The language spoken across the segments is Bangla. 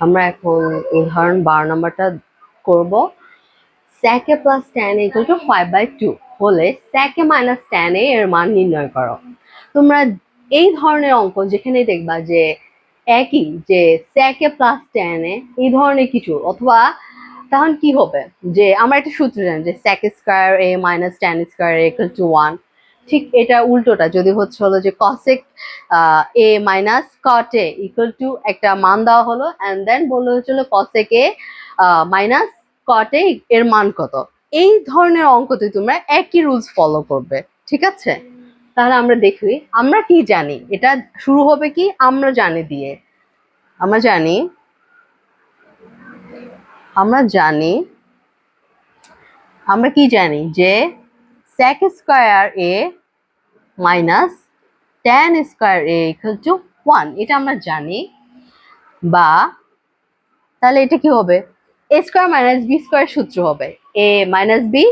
আমরা এখন উদাহরণ বারো নম্বরটা করব। Sec A plus tan equal to five by two হলে sec A minus tan A এর মান নির্ণয় করো। তোমরা এই ধরনের অঙ্ক যেখানে দেখবা যে একই যে sec A plus tan A এই ধরনের কিছু অথবা তখন কি হবে? যে আমরা একটা সূত্র জানি যে sec square A minus tan square equal to one ঠিক এটা উল্টোটা, যদি হচ্ছে হলো যে cosec A minus cot equal to একটা মান দেওয়া হলো অ্যান্ড দেন বলল হচ্ছিল কসেক এ মাইনাস কট এর মান কত? এই ধরনের অঙ্কতে তোমরা একই রুলস ফলো করবে, ঠিক আছে? তাহলে আমরা দেখি, আমরা কি জানি? এটা শুরু হবে কি? আমরা জানি দিয়ে। আমরা জানি আমরা জানি, আমরা কি জানি? যে sec square A minus tan square A equal to one এটা আমরা জানি। বা তাহলে এটা কি হবে? A square minus B square সূত্র হবে। A minus B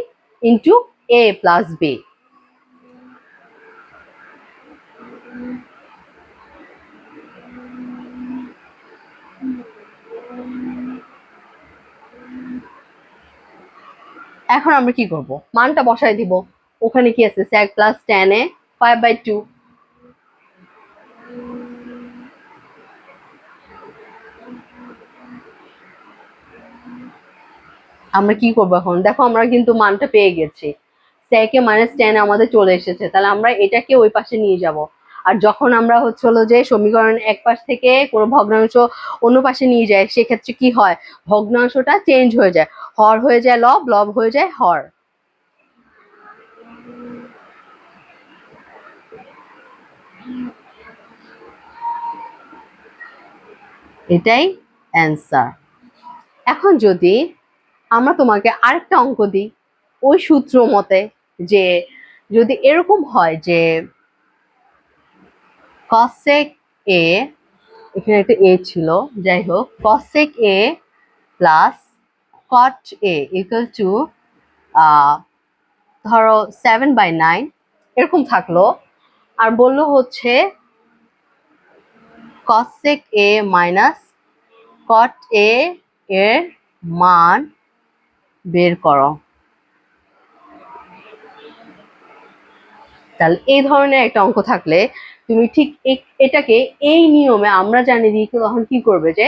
into A plus B এখন আমরা কি করব? মানটা বসাই দিব। ওখানে কি আছে? Sec plus tan A five by two আমরা কি করব এখন? দেখো, আমরা কিন্তু মানটা পেয়ে গেছি। স্যাকে মাইনাস টেন আমাদের চলে এসেছে। তাহলে আমরা এটাকে ওই পাশে নিয়ে যাব। আর যখন আমরা হচ্ছে হলো যে সমীকরণ এক পাশ থেকে কোনো ভগ্নাংশ অন্য পাশে নিয়ে যায়, সেক্ষেত্রে কি হয়? ভগ্নাংশটা চেঞ্জ হয়ে যায়। হর হয়ে যায় লব লব হয়ে যায়, হর। এটাই অ্যান্সার এখন যদি আমরা তোমাকে আরেকটা অঙ্ক দিই, ওই সূত্র মতে যে যদি এরকম হয় যে কসেক এ এখানে একটা এ ছিল, যাই হোক cosec A plus cot A equal to ধরো সেভেন বাই নাইন এরকম থাকল। আর বলল হচ্ছে কসেক এ মাইনাস কট এ এর মান বের করো। তাহলে এই ধরনের একটা অঙ্ক থাকলে তুমি ঠিক এটাকে এই নিয়মে আমরা জানি দিই তখন কি করবে যে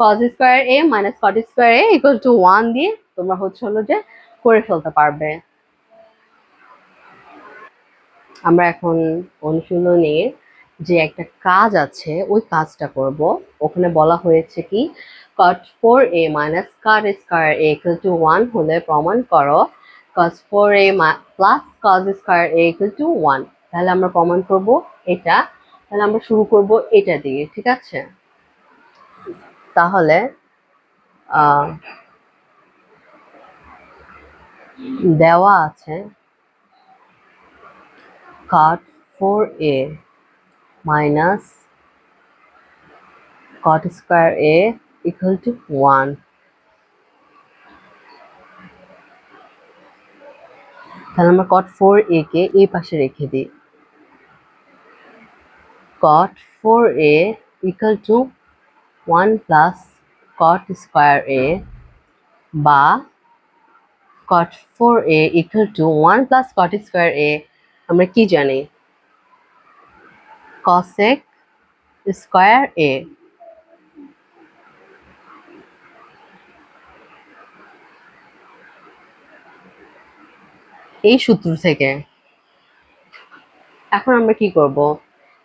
cos square A minus cot square A equal to one দিয়ে তোমরা হচ্ছে হলো যে করে ফেলতে পারবে। আমরা এখন অনুশীলনের যে একটা কাজ আছে, ওই কাজটা করব। ওখানে বলা হয়েছে কি cot four A minus cot square A equal to one হলে প্রমাণ করো cos four A plus cos square A equal to one তাহলে আমরা প্রমাণ করব এটা। তাহলে আমরা শুরু করব এটা দিয়ে, ঠিক আছে? তাহলে দেওয়া আছে cot four 4a minus cot square a equal to 1 তাহলে আমরা cot 4a কে এই পাশে রেখে দিই cot 4a equal to 1 plus cot square a বা cot 4a equal to 1 plus cot square a আমরা কি জানি cosec স্কয়ার এ এই সূত্র থেকে। এখন আমরা কি করব?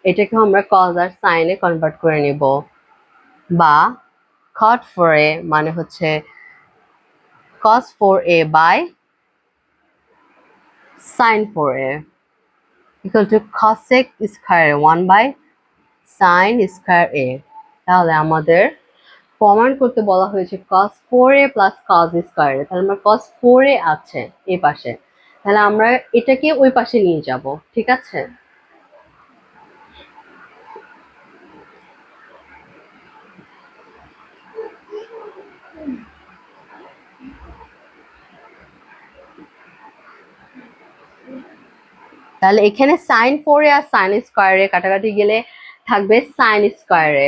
এটাকে আমরা কজ আর সাইনে কনভার্ট করে নিব। বা খট ফোর এ মানে হচ্ছে cos four a by sine four a equal to cosec square one by sine square a তাহলে আমাদের প্রমাণ করতে বলা হয়েছে cos four a plus cos square তাহলে আমার cos ফোর এ আছে এই পাশে। তাহলে আমরা এটাকে ওই পাশে নিয়ে যাব, ঠিক আছে? তাহলে এখানে সাইন ফোরে আর সাইন স্কোয়ারে কাটাকাটি গেলে থাকবে সাইন স্কোয়ারে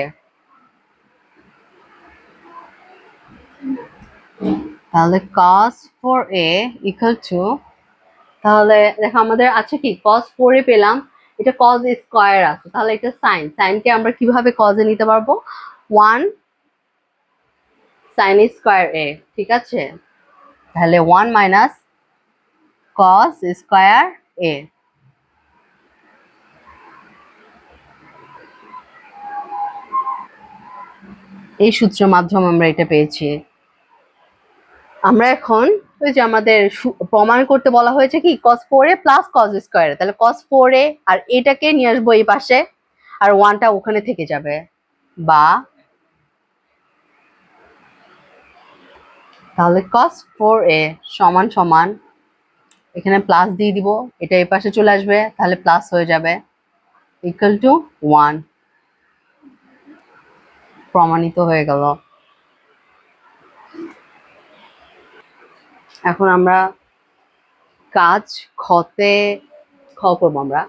তাহলে cos 4a ইকুয়াল টু তাহলে দেখো আমাদের আছে কি? cos 4a পেলাম, এটা cos স্কয়ার আছে, তাহলে এটা সাইন সাইনকে আমরা কীভাবে cos এ নিতে পারব? 1 sin স্কয়ার a ঠিক আছে? তাহলে 1 মাইনাস cos স্কয়ার a এই সূত্রের মাধ্যমে আমরা এটা পেয়েছি। আমরা এখন ওই যে আমাদের প্রমাণ করতে বলা হয়েছে কি, cos 4a প্লাস cos স্কয়ার তাহলে cos 4a আর এটাকে নিয়ে আসব এই পাশে, আর ওয়ানটা ওখানে থেকে যাবে। বা তাহলে কস ফোর এ সমান সমান এখানে প্লাস দিয়ে দিব, এটা এই পাশে চলে আসবে, তাহলে প্লাস হয়ে যাবে। ইকুয়াল টু ওয়ান প্রমাণিত হয়ে গেল। এখন আমরা কাজ খতে খ করব আমরা।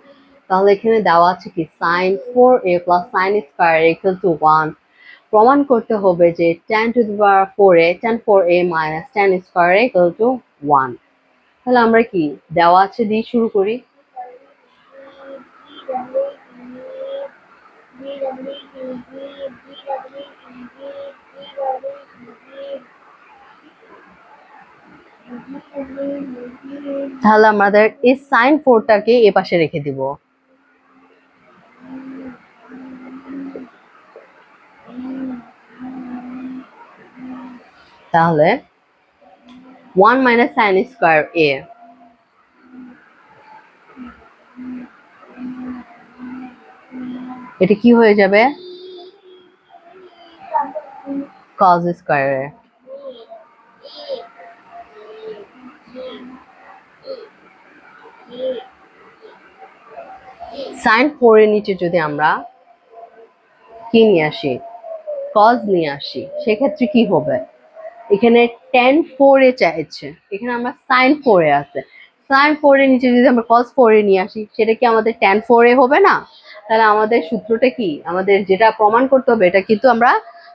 তাহলে এখানে দেওয়া আছে কি sine four a plus sine square equal to one প্রমাণ করতে হবে যে tan to the power four a tan four a minus tan square equal to one তাহলে আমরা কি, দেওয়া আছে দিয়ে শুরু করি? তাহলে আমাদের এই সাইন ফোরটাকে এ পাশে রেখে দিব। তাহলে one minus sine square a. এটা কি হয়ে যাবে? cos স্কোয়ার সাইন ফোরের নিচে যদি আমরা কি নিয়ে আসি? কজ নিয়ে আসি, সেক্ষেত্রে কি হবে? এখানে টেন ফোর চাইছে। এখানে আমরা সাইন ফোর আছে। সাইন ফোরের নিচে যদি আমরা কজ ফোর নিয়ে আসি, সেটা কি আমাদের টেন ফোর হবে না? তাহলে আমাদের সূত্রটা কি? আমাদের যেটা প্রমাণ করতে হবে, এটা কিন্তু আমরা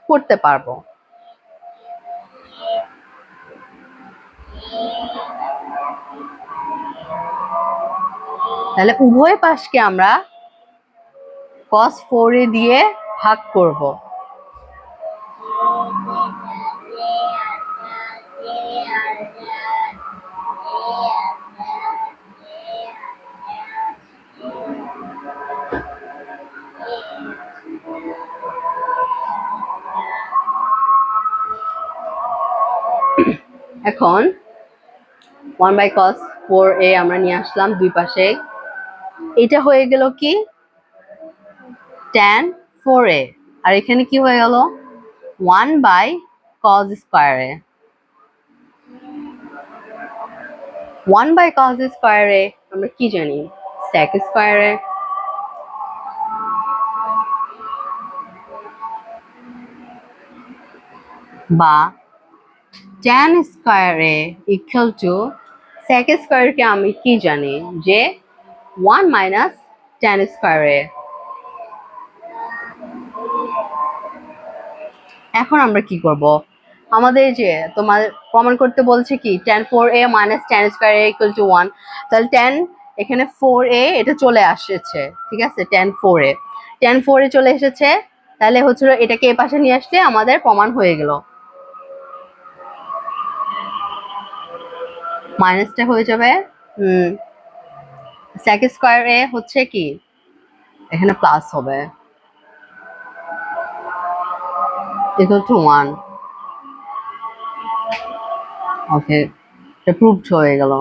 করতে পারব। তাহলে উভয় পাশকে আমরা 4 এ দিয়ে ভাগ করব। এখন ওয়ান বাই cos 4 এ আমরা নিয়ে আসলাম দুই পাশে এটা হয়ে গেল কি? ট্যান ফোর এ আর এখানে কি হয়ে গেল? One by cos square 1 by cos square আমরা কি জানি? sec স্কয়ার বা tan square equal to sec square কে আমি কি জানি? যে 1 মাইনাস স্কয়ার এ। এখন আমরা কি করব? আমাদের যে তোমার প্রমাণ করতে বলছে কি, tan 4a minus tan square a equal 1 তাহলে tan এখানে 4a এটা চলে আসছে, ঠিক আছে? tan 4a tan 4a চলে এসেছে, তাহলে হচ্ছিল এটাকে এ পাশে নিয়ে আসলে আমাদের প্রমাণ হয়ে গেল। মাইনাসটা হয়ে যাবে, হুম sec স্কোয়ার a হচ্ছে কি? এখানে প্লাস হবে। equal to 1 ওকে এটা প্রুভড হয়ে গেল।